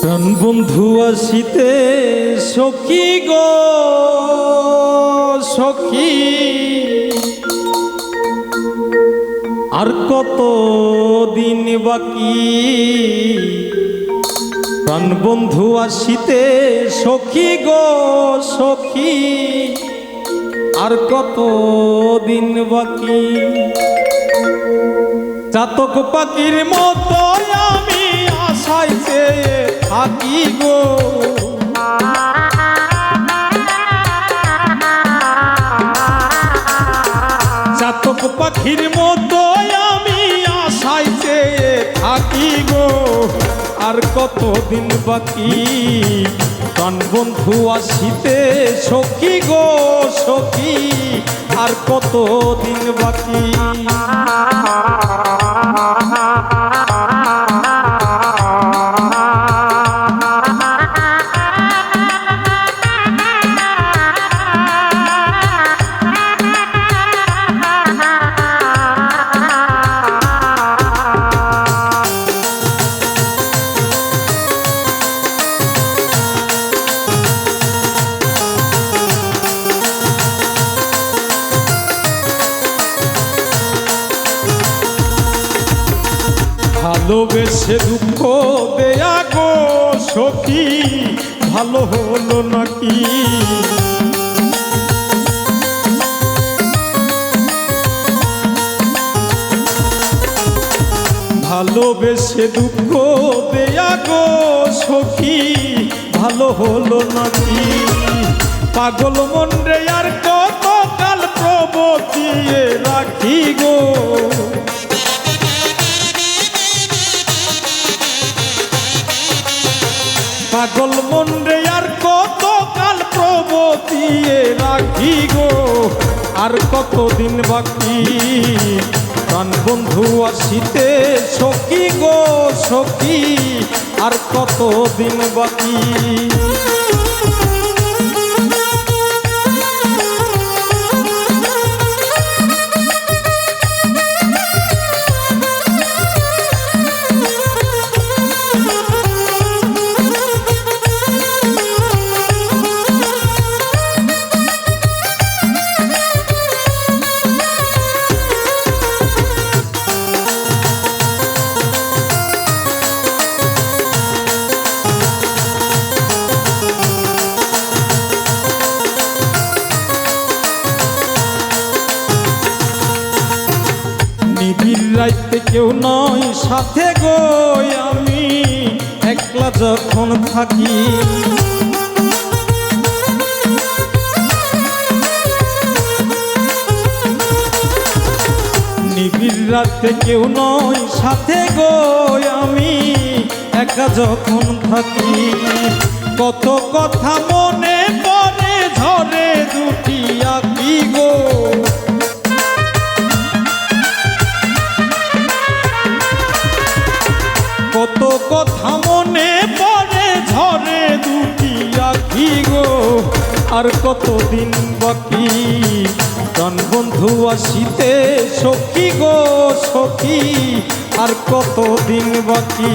প্রাণ বন্ধু আসিতে, সখী গো, সখী। আর কত দিন বাকি? প্রাণ বন্ধু আসিতে, সখী গো, সখী। আর কত দিন বাকি? চাতক পাখির মতো আমি আশায় থাকি গো। চাতক পাখির মতো আমি আশায় থাকি গো। আর কত দিন বাকি? প্রাণ বন্ধু আসিতে সখী গো, সখী। আর কত দিন বাকি? ভালোবেসে দুঃখ দেয়া গো সখী, ভালো হলো নাকি? ভালোবেসে দুঃখ দেয়া গো সখী, ভালো হলো নাকি? পাগল মন রে আর কত কাল প্রবতিয়ে রাখি গো? পাগল মন রে আর কত কাল প্রবতিয়ে রাখি গো? আর কত দিন বাকি? প্রাণ বন্ধু আসিতে সখী গো, সখী। আর কত দিন বাকি? নিবিড় রাইতে কেউ নয়, সাথে গো আমি। একলা যখন থাকি, নিবিড় রাতে কেউ নয়, সাথে গো আমি। একা যখন থাকি, কত কথা মনে পড়ে, ঝরে দুটি আঁকি গো। কথা মনে পড়ে, ঝরে দুটি আখি গো। আর কতদিন বাকি? জন বন্ধু আসিতে সখী গো, সখী। আর কতদিন বাকি?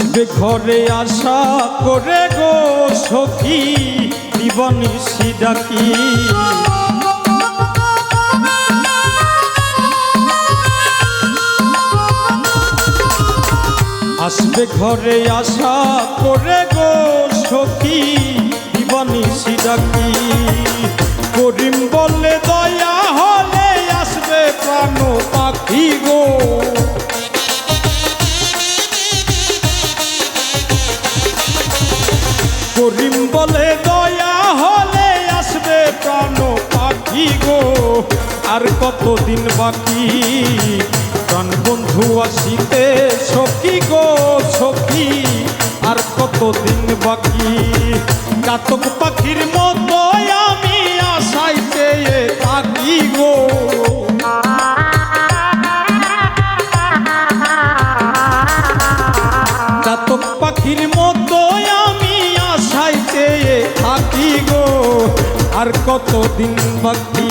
আসবে ঘরে আশা করে গো সখী দিবানিসি ডাকি। আসবে ঘরে আশা করে গো সখী দিবানিসি ডাকি। করিম বলে দয়া আর কত দিন বাকি? প্রাণ বন্ধু আসিতে সখী গো, সখী, আর কত দিন বাকি? কাতক পাখির মতো আমি আশাইতে থাকি গো। চাতক পাখির মতো আমি আশাইতে থাকি গো। আর কত দিন বাকি?